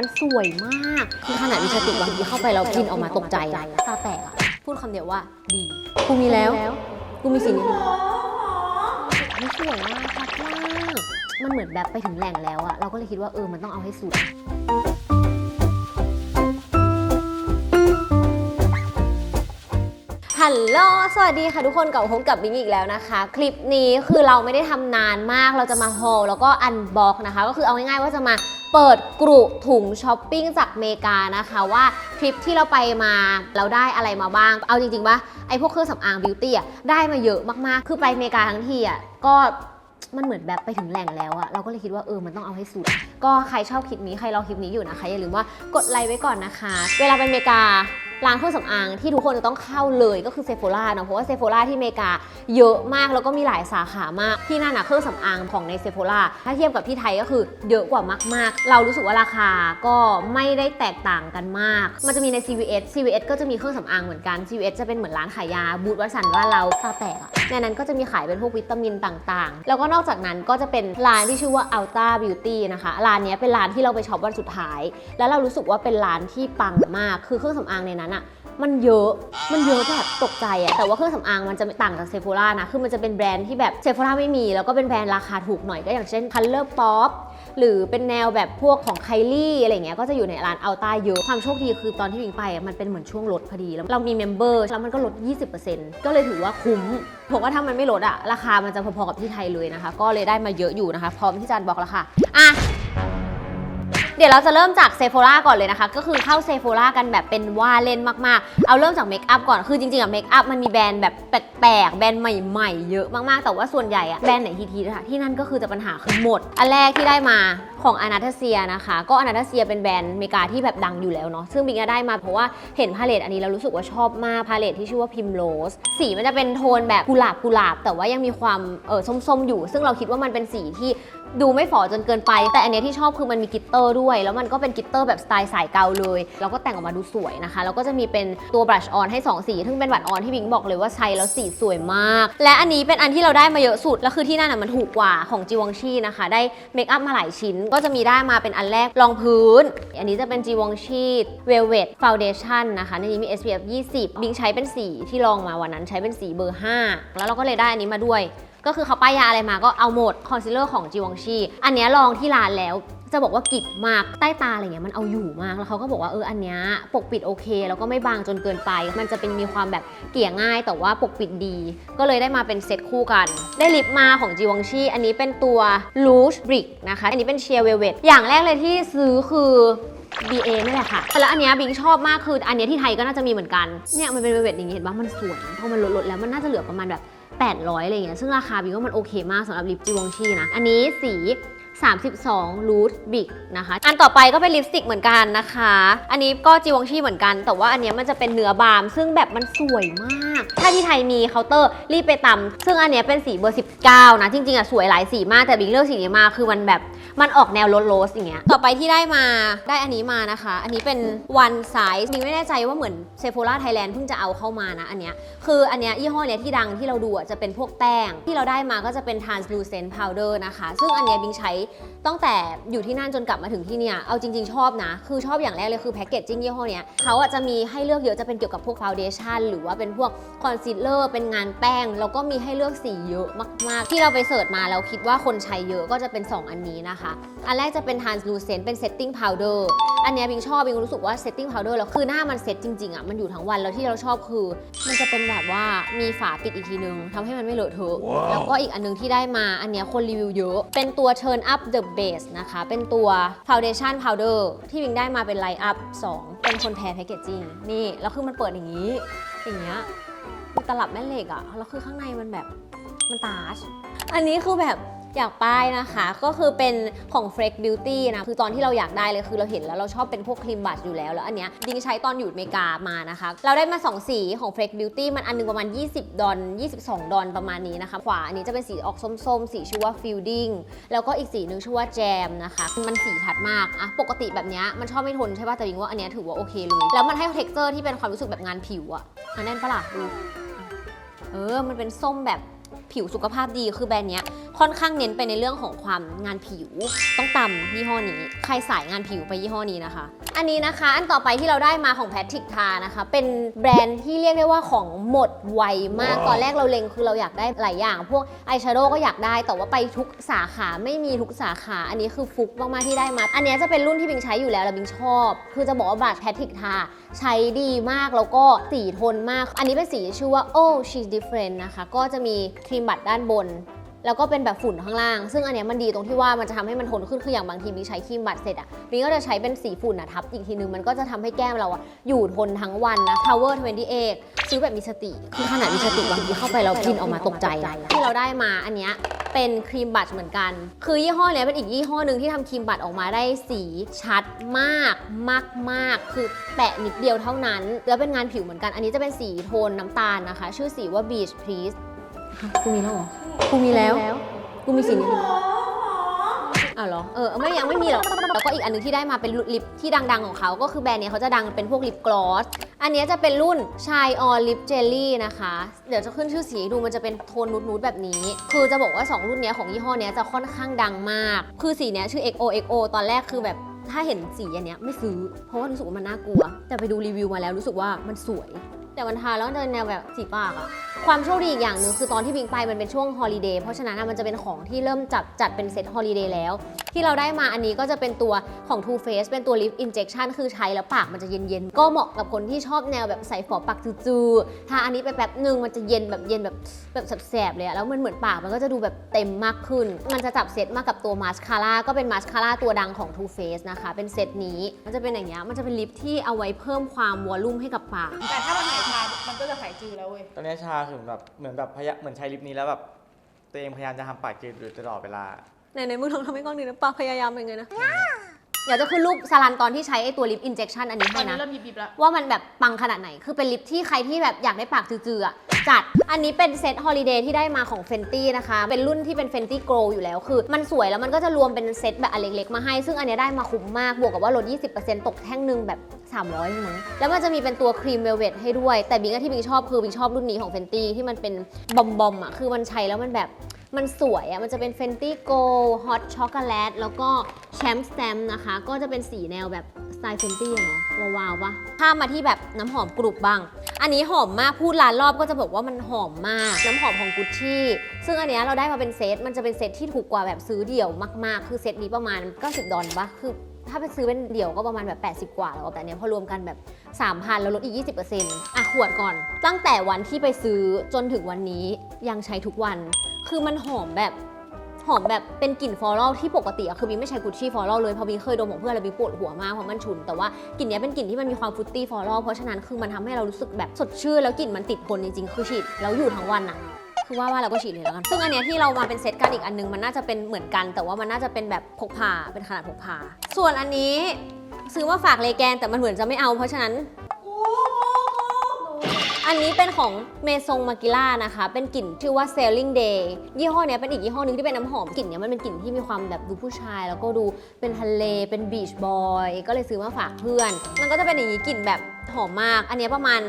มันสวยมากคือขนาดวิชาติบางทีเข้าไปแล้วพินออกมาตกใจอะตาแตกอะพูดคำเดียวว่าดีกูมีแล้วกูมีสีนี้มันสวยมากชัดมาก มันเหมือนแบบไปถึงแหล่งแล้วอะเราก็เลยคิดว่าเออมันต้องเอาให้สุด ฮัลโหล สวัสดีค่ะทุกคนกลับมาพบกับบิงอีกแล้วนะคะ คลิปนี้คือเราไม่ได้ทำนานมาก เราจะมาโฮลแล้วก็อันบ็อกนะคะ ก็คือเอาง่ายๆว่าจะมาเปิดกรุถุงช้อปปิ้งจากเมกานะคะว่าทริปที่เราไปมาเราได้อะไรมาบ้าง เอาจริงๆว่าไอ้พวกเครื่องสำอางบิวตี้อะได้มาเยอะมากๆ คือไปเมกาทั้งทีอะก็มันเหมือนแบบไปถึงแหล่งแล้วอะเราก็เลยคิดว่าเออ มันต้องเอาให้สุด ก็ใครชอบคลิปนี้ใครรอคลิปนี้อยู่นะคะอย่าลืมว่ากดไลค์ไว้ก่อนนะคะ เวลาไปอเมริการ้านเครื่องสำอางที่ทุกคนจะต้องเข้าเลยก็คือเซ p ฟล่าเนาะเพราะว่าเซ p ฟล่าที่อเมริกาเยอะมากแล้วก็มีหลายสาขามาก ที่นั่นนะเครื่องสำอางของในเซ p ฟล่าถ้าเทียบกับที่ไทยก็คือเยอะกว่ามากๆ เรารู้สึกว่าราคาก็ไม่ได้แตกต่างกันมาก มันจะมีใน CVS CVS ก็จะมีเครื่องสำอางเหมือนกัน CVS จะเป็นเหมือนร้านขายยาบูธวัสันว่าเราตาแตกอะในนั้นก็จะมีขายเป็นพวกวิตามินต่างๆ แล้วก็นอกจากนั้นก็จะเป็นร้านที่ชื่อว่า Ultra Beauty นะคะร้านนี้เป็นร้านที่เราไปช็อปวันสุดท้าย แล้วเรารู้สึกว่าเป็นร้านที่ปังมากคือเครื่องสำอางในนั้นอะมันเยอะ มันเยอะแบบตกใจอะแต่ว่าเครื่องสำอางมันจะต่างจากเซ p ฟ o ล่านะ คือมันจะเป็นแบรนด์ที่แบบเซ p ฟ o ล่าไม่มี แล้วก็เป็นแบรนด์ราคาถูกหน่อยก็อย่างเช่น Color Pop หรือเป็นแนวแบบพวกของไคลี่อะไรเงี้ย ก็จะอยู่ในร้านอัลต้าเยอะ ความโชคดีคือตอนที่วิงไปมันเป็นเหมือนช่วงลดพอดี แล้วเรามีเมมเบอร์แล้วมันก็ลด 20%ก็เลยถือว่าคุ้มผมว่าถ้ามันไม่ลดอะราคามันจะพอๆกับที่ไทยเลยนะคะ ก็เลยได้มาเยอะอยู่นะคะ พร้อมที่จะบอกแล้วค่ะอะ เดี๋ยวเราจะเริ่มจากเซ p ฟ o ล่าก่อนเลยนะคะ ก็คือเข้าเซ p ฟ o ล่ากันแบบเป็นว่าเล่นมากๆ เอาเริ่มจากเมคอัพก่อน คือจริงๆอะเมคอัพมันมีแบรนด์แบบแปลกๆ แบรนด์ใหม่ๆ เยอะมากๆ แต่ว่าส่วนใหญ่อะแบรนด์ไหนทีๆนะคะที่นั่นก็คือจะปัญหาคือหมด อันแรกที่ได้มาของอนาทเซียนะคะ ก็อนาทเซียเป็นแบรนด์อเมริกาที่แบบดังอยู่แล้วเนาะ ซึ่งบิ๊กได้มาเพราะว่าเห็นพาเลตอันนี้แล้วรู้สึกว่าชอบมาก พาเลตที่ชื่อว่าพิมโรส สีมันจะเป็นโทนแบบกุหลาบกุหลาบ แต่ว่ายังมีความเออส้มๆอยู่ ซึ่งเราคิดว่ามันเป็นสีที่ ดูไม่ฝ่อจนเกินไป แต่อันเนี้ยที่ชอบคือมันมีกิตเตอร์ด้วย แล้วมันก็เป็นกิตเตอร์แบบสไตล์สายเกาเลย แล้วก็แต่งออกมาดูสวยนะคะ แล้วก็จะมีเป็นตัวบลัชออนให้ 2 สี ซึ่งเป็นบลัชออนที่บิงบอกเลยว่าใช้แล้วสีสวยมาก และอันนี้เป็นอันที่เราได้มาเยอะสุด แล้วคือที่นั่นอะมันถูกกว่าของจีวองชีนะคะ ได้เมคอัพมาหลายชิ้น ก็จะมีได้มาเป็นอันแรกรองพื้น อันนี้จะเป็นจีวองชีเวลเวตฟาวเดชั่นนะคะในนี้มี SPF 20 บิงใช้เป็นสีที่ลองมาวันนั้นใช้เป็นสีเบอร์ 5 แล้วเราก็เลยได้อันนี้มาด้วย ก็คือเขาป้ายยาอะไรมาก็เอาหมดคอนซีลเลอร์ของจีวองชีอันเนี้ยลองที่ร้านแล้วจะบอกว่ากิบมากใต้ตาอะไรเงี้ยมันเอาอยู่มากแล้วเขาก็บอกว่าเอออันเนี้ยปกปิดโอเค แล้วก็ไม่บางจนเกินไป มันจะเป็นมีความแบบเกลี่ยง่ายแต่ว่าปกปิดดี ก็เลยได้มาเป็นเซตคู่กัน ได้ลิปมาของจีวองชีอันนี้เป็นตัว Rouge Brick นะคะ อันนี้เป็นเชียร์เวลเวตอย่างแรกเลยที่ซื้อคือ BA นี่แหละค่ะ แล้วอันเนี้ยบิงชอบมากคืออันเนี้ยที่ไทยก็น่าจะมีเหมือนกัน เนี่ยมันเป็นเวลเวตอย่างงี้เห็นปะมันสวยพอมันลดๆแล้วมันน่าจะเหลือประมาณแบบ 800อะไรเงี้ยซึ่งราคาบิว่ามันโอเคมากสำหรับลิปจิวองชีนะอันนี้สี 32รูทบิกนะคะ อันต่อไปก็เป็นลิปสติกเหมือนกันนะคะ อันนี้ก็จีวองชีเหมือนกัน แต่ว่าอันนี้มันจะเป็นเนื้อบาล์มซึ่งแบบมันสวยมาก ถ้าที่ไทยมีเคาน์เตอร์รีบไปตำซึ่งอันนี้เป็นสีเบอร์ 19 นะ จริงๆอะสวยหลายสีมาก แต่บิงเลือกสีนี้มาคือมันแบบมันออกแนวโรสๆอย่างเงี้ย ต่อไปที่ได้มาได้อันนี้มานะคะ อันนี้เป็น one size บิงไม่แน่ใจว่าเหมือนเซโฟล่าไทยแลนด์เพิ่งจะเอาเข้ามานะอันเนี้ย คืออันเนี้ยยี่ห้อเนี้ยที่ดังที่เราดูอะจะเป็นพวกแป้ง ที่เราได้มาก็จะเป็น translucent powder นะคะ ซึ่งอันเนี้ยบิงใช้ตั้งแต่อยู่ที่นั่นจนกลับมาถึงที่เนี่ย เอาจริง ๆ ชอบนะ คือชอบอย่างแรกเลยคือแพคเกจจิ้งยี่ห้อเนี้ยเขาอะจะมีให้เลือกเยอะจะเป็นเกี่ยวกับพวก foundation หรือว่าเป็นพวก concealer เป็นงานแป้ง แล้วก็มีให้เลือกสีเยอะมาก ๆ ที่เราไปเสิร์ชมาแล้วคิดว่าคนใช้เยอะก็จะเป็น 2 อันนี้นะคะ อันแรกจะเป็น translucent เป็น setting powder อันเนี้ยบิงชอบบิงรู้สึกว่า setting powder แล้วคือหน้ามันเซ็ตจริง ๆอะมันอยู่ทั้งวันแล้วที่เราชอบคือ มันจะเป็นแบบว่ามีฝาปิดอีกทีนึงทำให้มันไม่เลอะเทอะว้าวแล้วก็อีกอันนึงที่ได้มาอันเนี้ยคนรีวิวเยอะเป็นตัว turn up the base นะคะ เป็นตัว foundation powder ที่วิงได้มาเป็น light up 2 เป็นคนแพ้แพคเกจจิ้งนี่ แล้วคือมันเปิดอย่างนี้ อย่างเงี้ยมีตลับแม่เหล็กอะแล้วคือข้างในมันแบบมันตาชอันนี้คือแบบ อยากป้ายนะคะก็คือเป็นของ Fresh Beauty นะ คือตอนที่เราอยากได้เลยคือเราเห็นแล้วเราชอบเป็นพวกครีมบัตอยู่แล้ว แล้วอันเนี้ยดิงใช้ตอนอยู่อเมริกามานะคะ เราได้มา 2 สีของ Fresh Beauty มันอันหนึงประมาณ 20 ดอล22 ดอลประมาณนี้นะคะ ขวาอันนี้จะเป็นสีออกส้มๆ สีชื่อว่า Fielding แล้วก็อีกสีหนึ่งชื่อว่า Jam นะคะ มันสีชัดมากอะปกติแบบเนี้ยมันชอบไม่ทนใช่ป่ะแต่ดิงว่าอันเนี้ยถือว่าโอเคเลยแล้วมันให้ texture ที่เป็นความรู้สึกแบบงานผิวอะอันแน่นปะล่ะดูเออมันเป็นส้มแบบผิวสุขภาพดีคือแบรนด์เนี้ย ค่อนข้างเน้นไปในเรื่องของความงานผิว ต้องตำยี่ห้อนี้ ใครสายงานผิวไปยี่ห้อนี้นะคะ อันนี้นะคะอันต่อไปที่เราได้มาของแพทริกทานะคะ เป็นแบรนด์ที่เรียกได้ว่าของหมดไวมาก ตอนแรกเราเล็งคือเราอยากได้หลายอย่าง พวกอายแชโดว์ก็อยากได้ แต่ว่าไปทุกสาขาไม่มีทุกสาขา อันนี้คือฟุกมากๆที่ได้มา อันนี้จะเป็นรุ่นที่บิงใช้อยู่แล้วแล้วบิงชอบ คือจะบอกว่าบลัชแพทริกทาใช้ดีมากแล้วก็สีทนมาก อันนี้เป็นสีชื่อว่า oh she's different นะคะ ก็จะมีครีมบัตรด้านบน แล้วก็เป็นแบบฝุ่นข้างล่าง ซึ่งอันเนี้ยมันดีตรงที่ว่ามันจะทำให้มันทนขึ้นคืออย่างบางทีมีใช้ครีมบัตรเสร็จอะมีก็จะใช้เป็นสีฝุ่นอะทับอีกทีนึงมันก็จะทำให้แก้มเราอะอยู่ทนทั้งวันนะ Power 28ซื้อแบบมีสติคือขนาดมีสติบางทีเข้าไปเราพินออกมาตกใจ ที่เราได้มาอันเนี้ยเป็นครีมบัตเหมือนกัน คือยี่ห้อเนี้ยเป็นอีกยี่ห้อหนึ่งที่ทำครีมบัตออกมาได้สีชัดมากมากมากคือแปะนิดเดียวเท่านั้น แล้วเป็นงานผิวเหมือนกัน อันนี้จะเป็นสีโทนน้ำตาลนะคะ ชื่อสีว่า Beach Please กูมีแล้วเหรอ กูมีแล้ว กูมีสีนี้อ้าวเหรอ เออไม่ยังไม่มีหรอก แล้วก็อีกอันหนึงที่ได้มาเป็นลิปที่ดังๆของเขา ก็คือแบรนด์เนี้ยเขาจะดังเป็นพวกลิปกลอส อันเนี้ยจะเป็นรุ่นชายออลิปเจลลี่นะคะ เดี๋ยวจะขึ้นชื่อสีให้ดูมันจะเป็นโทนนูดๆแบบนี้ คือจะบอกว่า 2 รุ่นเนี้ยของยี่ห้อเนี้ยจะค่อนข้างดังมาก คือสีเนี้ยชื่อ XO XO ตอนแรกคือแบบถ้าเห็นสีอันเนี้ยไม่ซื้อ เพราะว่ารู้สึกว่ามันน่ากลัว แต่ไปดูรีวิวมาแล้วรู้สึกว่ามันสวย แต่มันทาแล้วมันแนวแบบสีปากอะความโชคดีอีกอย่างหนึ่งคือตอนที่บิงไปมันเป็นช่วงฮอลิเดย์เพราะฉะนั้นอะมันจะเป็นของที่เริ่มจัดจัดเป็นเซตฮอลิเดย์แล้ว ที่เราได้มาอันนี้ก็จะเป็นตัวของ Too Faced เป็นตัว Lip Injection คือใช้แล้วปากมันจะเย็นๆ ก็เหมาะกับคนที่ชอบแนวแบบใส่ฝอปากจืดๆทาอันนี้ไปแป๊บหนึ่งมันจะเย็นแบบเย็นแบบแบบแสบๆเลยอะแล้วมันเหมือนปากมันก็จะดูแบบเต็มมากขึ้น มันจะจับเซตมากับตัวมาสคาร่าก็เป็นมาสคาร่าตัวดังของ Too Faced นะคะเป็นเซตนี้มันจะเป็นอย่างเงี้ยมันจะเป็นลิปที่เอาไว้เพิ่มความวอลลุ่มให้กับปากแต่ถ้ามันหน จะหายจืดแล้วเว้ย ตอนนี้ชาคือแบบเหมือนแบบพยาเหมือนใช้ลิปนี้แล้วแบบตัวเองพยายามจะทำปากจืดอยู่ตลอดเวลา ไหนๆมึงลองทำให้กล้องดูนะปากพยายามเป็นไงนะ เดี๋ยวจะขึ้นรูปสลันตอนที่ใช้ไอตัวลิปอินเจ t ชันอันนี้ตอให้นนี้นะ เริ่มยิบๆแล้ว ว่ามันแบบปังขนาดไหน คือเป็นลิปที่ใครที่แบบอยากได้ปากจืดๆอะจัด อันนี้เป็นเซตฮอลิเดย์ที่ได้มาของ Fenty นะคะ เป็นรุ่นที่เป็น Fenty Glow อยู่แล้ว คือมันสวยแล้วมันก็จะรวมเป็นเซตแบบอันเล็กๆมาให้ ซึ่งอันเนี้ยได้มาคุ้มมาก บวกกับว่าลด 20%ตกแท่งหนึ่งแบบ 300ใช่ไหมแล้วมันจะมีเป็นตัวครีมเวลเวทให้ด้วย แต่บิงอะที่บิงชอบคือบิงชอบรุ่นนี้ของ Fenty ที่มันเป็นบอมบอมๆอะคือมันใช้แล้วมันแบบ มันสวยอะมันจะเป็น Fenty Gold Hot Chocolate แล้วก็ Champ Stamp นะคะ ก็จะเป็นสีแนวแบบสไตล์ Fenty อะเนาะวาวๆปะข้ามมาที่แบบน้ำหอมกรุบบ้าง อันนี้หอมมาก พูดล้านรอบก็จะบอกว่ามันหอมมาก น้ำหอมของ Gucci ซึ่งอันเนี้ยเราได้มาเป็นเซต มันจะเป็นเซตที่ถูกกว่าแบบซื้อเดี่ยวมากๆ คือเซตนี้ประมาณ 90 ดอลปะคือถ้าไปซื้อเป็นเดี่ยวก็ประมาณแบบ 80 กว่าแล้วแต่เนี้ยพอรวมกันแบบ 3,000 แล้วลดอีก 20%อะขวดก่อน ตั้งแต่วันที่ไปซื้อจนถึงวันนี้ ยังใช้ทุกวัน คือมันหอมแบบหอมแบบเป็นกลิ่นฟลอรัลที่ปกติอะคือบิงไม่ใช้กุชชี่ฟลอรัลเลยเพราะบิงเคยดมของเพื่อนแล้วบิงปวดหัวมากเพราะมันฉุน แต่ว่ากลิ่นเนี้ยเป็นกลิ่นที่มันมีความฟรุตตี้ฟลอรัลเพราะฉะนั้นคือมันทำให้เรารู้สึกแบบสดชื่นแล้วกลิ่นมันติดทนจริงๆ คือฉีดแล้วอยู่ทั้งวันอะคือว่าว่าเราก็ฉีดเลยแล้วกัน ซึ่งอันเนี้ยที่เรามาเป็นเซตกันอีกอันนึงมันน่าจะเป็นเหมือนกัน แต่ว่ามันน่าจะเป็นแบบพกพาเป็นขนาดพกพา ส่วนอันนี้ซื้อมาฝากเลแกนแต่มันเหมือนจะไม่เอา เพราะฉะนั้น อันนี้เป็นของเมซงมากิล่านะคะ เป็นกลิ่นชื่อว่า Selling Day ยี่ห้อเนี้ยเป็นอีกยี่ห้อหนึงที่เป็นน้ำหอมกลิ่นเนี้ยมันเป็นกลิ่นที่มีความแบบดูผู้ชาย แล้วก็ดูเป็นทะเลเป็นบีชบอยก็เลยซื้อมาฝากเพื่อน มันก็จะเป็นอย่างนี้กลิ่นแบบหอมมาก อันเนี้ยประมาณ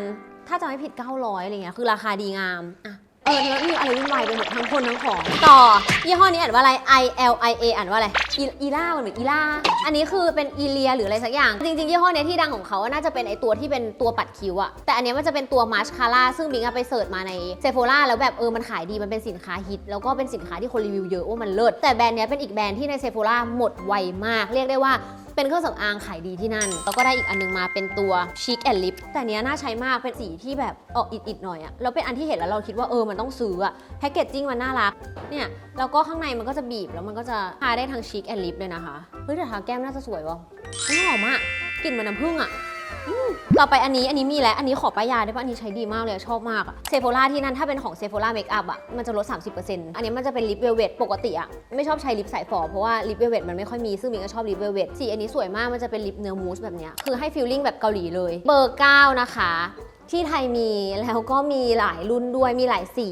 ถ้าจะไม่ผิด 900อะไรเงี้ยคือราคาดีงามอะ เออแล้วมีอะไรวุ่นวายไปหมดทั้งคนทั้งของ ต่อ ยี่ห้อนี้อ่านว่าอะไร I L I A อ่านว่าอะไรอีอีล่าเหมือนอีล่าอันนี้คือเป็นอีเลียหรืออะไรสักอย่าง จริงๆ ยี่ห้อนี้ที่ดังของเขาน่าจะเป็นไอตัวที่เป็นตัวปัดคิ้วอะแต่อันนี้มันจะเป็นตัวมาร์ชคาร่าซึ่งบิงอะไปเสิร์ชมาในเซโฟล่าแล้วแบบเออมันขายดีมันเป็นสินค้าฮิต แล้วก็เป็นสินค้าที่คนรีวิวเยอะว่ามันเลิศแต่แบรนด์นี้เป็นอีกแบรนด์ที่ในเซโฟล่าหมดไวมาก เรียกได้ว่า เป็นเครื่องสำอางขายดีที่นั่น แล้วก็ได้อีกอันนึงมาเป็นตัว Chic and Lip แต่เนี้ยน่าใช้มากเป็นสีที่แบบออกอิดๆหน่อยอะแล้วเป็นอันที่เห็นแล้วเราคิดว่าเออมันต้องซื้ออะแพคเกจจิ้งมันน่ารัก เนี่ยแล้วก็ข้างในมันก็จะบีบแล้วมันก็จะทาได้ทั้ง Chic and Lip เลยนะคะ เฮ้ยแต่ทาแก้มน่าจะสวยวะเฮ้ยหอมอะกลิ่นเหมือนน้ำผึ้งอะ ต่อไปอันนี้อันนี้มีแล้ว อันนี้ขอป้ายยาได้ปะอันนี้ใช้ดีมากเลยชอบมากอะเซโฟล่าที่นั่นถ้าเป็นของเซโฟล่าเมคอัพอะมันจะลด 30%อันนี้มันจะเป็นลิปเวลเวตปกติอะไม่ชอบใช้ลิปสายฝอเพราะว่าลิปเวลเวตมันไม่ค่อยมีซึ่งมิงก็ชอบลิปเวลเวตสีอันนี้สวยมากมันจะเป็นลิปเนื้อมูสแบบเนี้ยคือให้ฟีลลิ่งแบบเกาหลีเลยเบอร์9นะคะที่ไทยมีแล้วก็มีหลายรุ่นด้วยมีหลายสี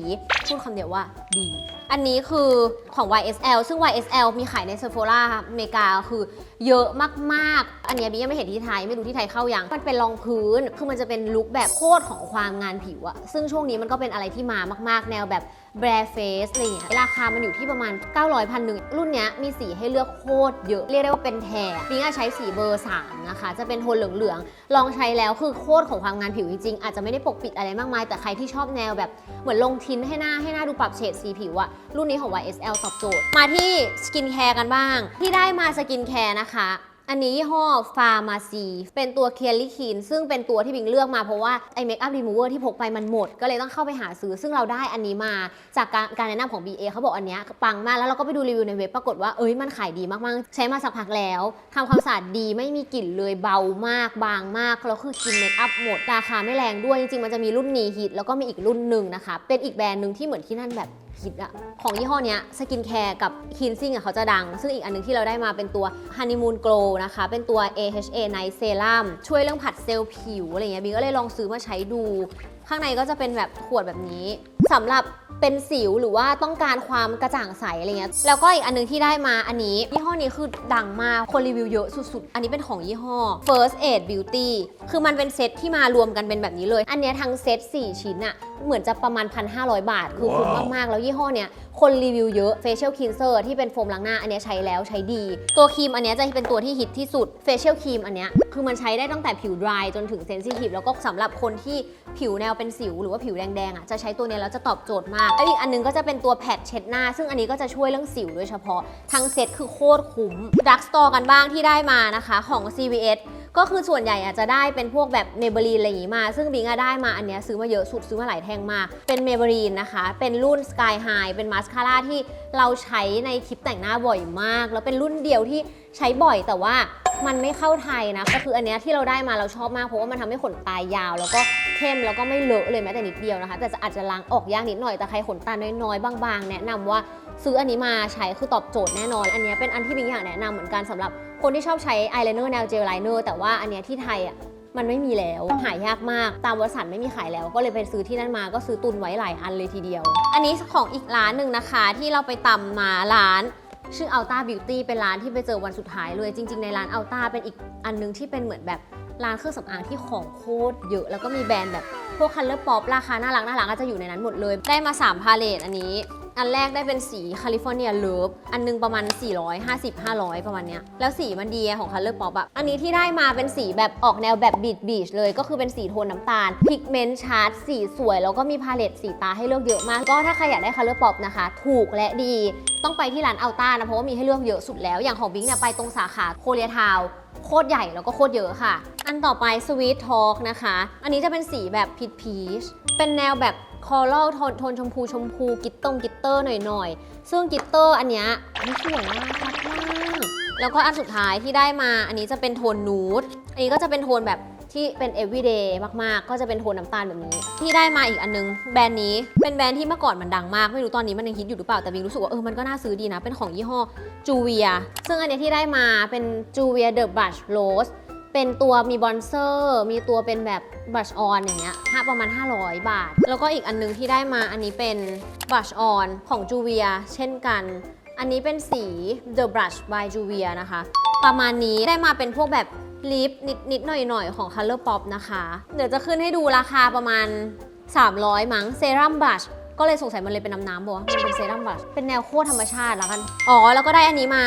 พูดคำเดียวว่าดี อันนี้คือของ YSL ซึ่ง YSL มีขายใน Sephora อเมริกาคือเยอะมากๆ อันเนี้ยบียังไม่เห็นที่ไทย ไม่รู้ที่ไทยเข้ายัง มันเป็นรองพื้น คือมันจะเป็นลุคแบบโคตรของความงานผิวอะซึ่งช่วงนี้มันก็เป็นอะไรที่มามาก ๆ แนวแบบแบรเฟสอะไรเงี้ย ราคามันอยู่ที่ประมาณ 900พันหนึ่ง รุ่นเนี้ยมีสีให้เลือกโคตรเยอะ เรียกได้ว่าเป็นแถบปิงอะใช้สีเบอร์ 3 นะคะ จะเป็นโทนเหลือง ๆ ลองใช้แล้วคือโคตรของความงานผิวจริง ๆ อาจจะไม่ได้ปกปิดอะไรมากมาย แต่ใครที่ชอบแนวแบบเหมือนลงทินให้หน้าให้หน้าดูปรับเฉดสีผิวอะรุ่นนี้ของ YSL ตอบโจทย์ มาที่สกินแคร์กันบ้าง ที่ได้มาสกินแคร์นะคะ อันนี้ยี่ห้อฟาร์มาซีเป็นตัวเคลีคีนซึ่งเป็นตัวที่บิงเลือกมาเพราะว่าไอเมคอัพรีมูเวอร์ที่พกไปมันหมด ก็เลยต้องเข้าไปหาซื้อ ซึ่งเราได้อันนี้มาจากการการแนะนำของ BA เขาบอกอันเนี้ยปังมากแล้วเราก็ไปดูรีวิวในเว็บปรากฏว่าเอ้ยมันขายดีมากๆ ใช้มาสักพักแล้วทำความสะอาดดีไม่มีกลิ่นเลยเบามากบางมากแล้วคือกินเมคอัพหมดราคาไม่แรงด้วยจริงๆมันจะมีรุ่นนี้ฮิตแล้วก็มีอีกรุ่นหนึ่งนะคะเป็นอีกแบรนด์หนึ่งที่เหมือนที่นั่นแบบ ฮิตอะของยี่ห้อนี้สกินแคร์กับคินซิ่งอะเขาจะดัง ซึ่งอีกอันหนึงที่เราได้มาเป็นตัว Honeymoon Glow นะคะ เป็นตัว AHA Night Serum ช่วยเรื่องผัดเซลล์ผิวอะไรเงี้ยบิงก็เลยลองซื้อมาใช้ดู ข้างในก็จะเป็นแบบขวดแบบนี้สำหรับเป็นสิวหรือว่าต้องการความกระจ่างใสอะไรเงี้ย แล้วก็อีกอันหนึงที่ได้มาอันนี้ยี่ห้อนี้คือดังมาก คนรีวิวเยอะสุดๆ อันนี้เป็นของยี่ห้อ First Aid Beauty คือมันเป็นเซตที่มารวมกันเป็นแบบนี้เลย อันเนี้ยทั้งเซต4 ชิ้นอะเหมือนจะประมาณ 1,500 บาท คือคุ้มมากๆ แล้วยี่ห้อเนี้ยคนรีวิวเยอะ Facial Cleanser ที่เป็นโฟมล้างหน้า อันเนี้ยใช้แล้วใช้ดี ตัวครีมอันเนี้ยจะเป็นตัวที่ฮิตที่สุด Facial Cream อันเนี้ยคือมันใช้ได้ตั้งแต่ผิว dry จนถึง sensitive แล้วก็สำหรับคนที่ผิวแนวเป็นสิวหรือว่าผิวแดงๆอะจะใช้ตัวเนี้ยแล้วจะตอบโจทย์มากแล้วอีกอันนึงก็จะเป็นตัวแพดเช็ดหน้า ซึ่งอันนี้ก็จะช่วยเรื่องสิวโดยเฉพาะทั้งเซ็ตคือโคตรคุ้มดักสตอร์กันบ้างที่ได้มานะคะของ CVS ก็คือส่วนใหญ่อาจจะได้เป็นพวกแบบเมเบรีนอะไรอย่างงี้มา ซึ่งบิงอะได้มาอันเนี้ยซื้อมาเยอะสุดซื้อมาหลายแท่งมาก เป็นเมเบรีนนะคะ เป็นรุ่น Sky High เป็นมาสคาร่าที่เราใช้ในคลิปแต่งหน้าบ่อยมาก แล้วเป็นรุ่นเดียวที่ใช้บ่อยแต่ว่ามันไม่เข้าไทยนะ ก็คืออันเนี้ยที่เราได้มาเราชอบมากเพราะว่ามันทำให้ขนตายาว แล้วก็เข้มแล้วก็ไม่เลอะเลยแม้แต่นิดเดียวนะคะ แต่จะอาจจะล้างออกยากนิดหน่อยแต่ใครขนตาน้อยๆบางๆ แนะนำว่าซื้ออันนี้มาใช้คือตอบโจทย์แน่นอน อันเนี้ยเป็นอันที่บิงอยากแนะนำเหมือนกันสำหรับ คนที่ชอบใช้อายไลเนอร์แนวเจลไลเนอร์แต่ว่าอันเนี้ยที่ไทยอะมันไม่มีแล้วหายากมาก ตามบริษัทไม่มีขายแล้ว ก็เลยไปซื้อที่นั่นมาก็ซื้อตุนไว้หลายอันเลยทีเดียว อันนี้ของอีกร้านหนึ่งนะคะ ที่เราไปตำมาร้านชื่อ Alta Beauty เป็นร้านที่ไปเจอวันสุดท้ายเลย จริง ๆ ในร้าน Alta เป็นอีกอันนึงที่เป็นเหมือนแบบร้านเครื่องสำอางที่ของโคตรเยอะ แล้วก็มีแบรนด์แบบพวก Color Pop ราคาน่ารักน่ารักก็จะอยู่ในนั้นหมดเลย ได้มา 3 พาเลตอันนี้ อันแรกได้เป็นสีแคลิฟอร์เนียเลิฟอันนึงประมาณ 450 500 ประมาณเนี้ย แล้วสีมันดีของ Color Pop อะอันนี้ที่ได้มาเป็นสีแบบออกแนวแบบบีชบีชเลย ก็คือเป็นสีโทนน้ำตาล พิกเมนต์ชาร์ตสีสวย แล้วก็มีพาเลตสีตาให้เลือกเยอะมาก ก็ถ้าใครอยากได้ Color Pop นะคะ ถูกและดี ต้องไปที่ร้านอัลต้านะ เพราะว่ามีให้เลือกเยอะสุดแล้ว อย่างของบิงเนี่ยไปตรงสาขาโคเรียทาวโคตรใหญ่แล้วก็โคตรเยอะค่ะ อันต่อไป Sweet Talk นะคะ อันนี้จะเป็นสีแบบพีชพีชเป็นแนวแบบ คอรัลโทนโทนชมพูชมพูกิตตงกิตเตอร์หน่อยๆ ซึ่งกิตเตอร์อันเนี้ยไม่สวยมากชัดมากแล้วก็อันสุดท้ายที่ได้มาอันนี้จะเป็นโทนนูดอันนี้ก็จะเป็นโทนแบบที่เป็น everyday มากๆ ก็จะเป็นโทนน้ำตาลแบบนี้ ที่ได้มาอีกอันนึง แบรนด์นี้เป็นแบรนด์ที่เมื่อก่อนมันดังมาก ไม่รู้ตอนนี้มันยังฮิตอยู่หรือเปล่า แต่บิงรู้สึกว่าเออ มันก็น่าซื้อดีนะ เป็นของยี่ห้อจูเวีย ซึ่งอันนี้ที่ได้มาเป็นจูเวียเดอะบ u ัชโรสเป็นตัวมีบอนเซอร์ มีตัวเป็นแบบ บลัชออนอย่างเงี้ยห้าประมาณ 500 บาท แล้วก็อีกอันนึงที่ได้มาอันนี้เป็นบลัชออนของจูเวียเช่นกัน อันนี้เป็นสี The Brush by Juvia นะคะ ประมาณนี้ได้มาเป็นพวกแบบลิปนิดนิดหน่อยหน่อยๆ ของ Color Pop นะคะ เดี๋ยวจะขึ้นให้ดูราคาประมาณ 300 มั้งเซรั่มบลัช ก็เลยสงสัยมันเลยเป็นน้ำน้ำบอกว่ามันเป็นเซรั่มแบ u ัชเป็นแนวโคตรธรรมชาติแล้วกัน อ๋อ แล้วก็ได้อันนี้มา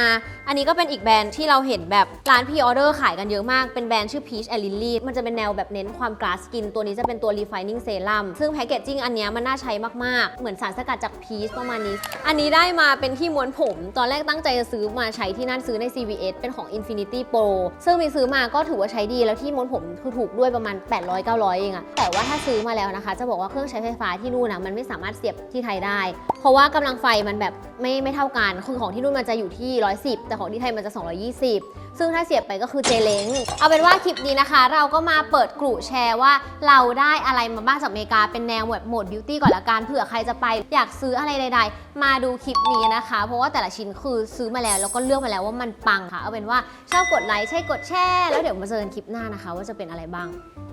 อันนี้ก็เป็นอีกแบรนด์ที่เราเห็นแบบร้านพ r ออเดอร์ขายกันเยอะมาก เป็นแบรนด์ชื่อ Peach and Lily มันจะเป็นแนวแบบเน้นความกลาสกิน ตัวนี้จะเป็นตัว refining serum ซึ่งแพคเกจจิ้งอันนี้มันน่าใช้มากๆ เหมือนสารสกัดจากพีชประมาณนี้ อันนี้ได้มาเป็นที่ม้วนผม ตอนแรกตั้งใจจะซื้อมาใช้ที่นั่นซื้อใน CVS เป็นของ Infinity Pro ซึ่งมีซื้อมาก็ถือว่าใช้ดีแล้วที่ม้วนผมคือถูกด้วยประมาณ 800 900 เองอะแต่ว่าถ้าซื้อมาแล้วนะคะ จะบอกว่าเครื่องใช้ไฟฟ้าที่นู่นนะมันไม่สามารถเสียบที่ไทยได้ เพราะว่ากำลังไฟมันแบบไม่ไม่เท่ากันคือของที่นู่นมันจะอยู่ที่ 110 แต่ของที่ไทยมันจะ 220 ซึ่งถ้าเสียบไปก็คือเจเล้งเอาเป็นว่าคลิปนี้นะคะ เราก็มาเปิดกลุ่แชร์ว่าเราได้อะไรมาบ้างจากอเมริกาเป็นแนวแบบโหมดบิวตี้ก่อนละกันเผื่อใครจะไปอยากซื้ออะไรใด ๆ มาดูคลิปนี้นะคะ เพราะว่าแต่ละชิ้นคือซื้อมาแล้วแล้วก็เลือกมาแล้วว่ามันปังค่ะ เอาเป็นว่าชอบกดไลค์ใช่กดแชร์แล้วเดี๋ยวมาเจอกันคลิปหน้านะคะ ว่าจะเป็นอะไรบ้าง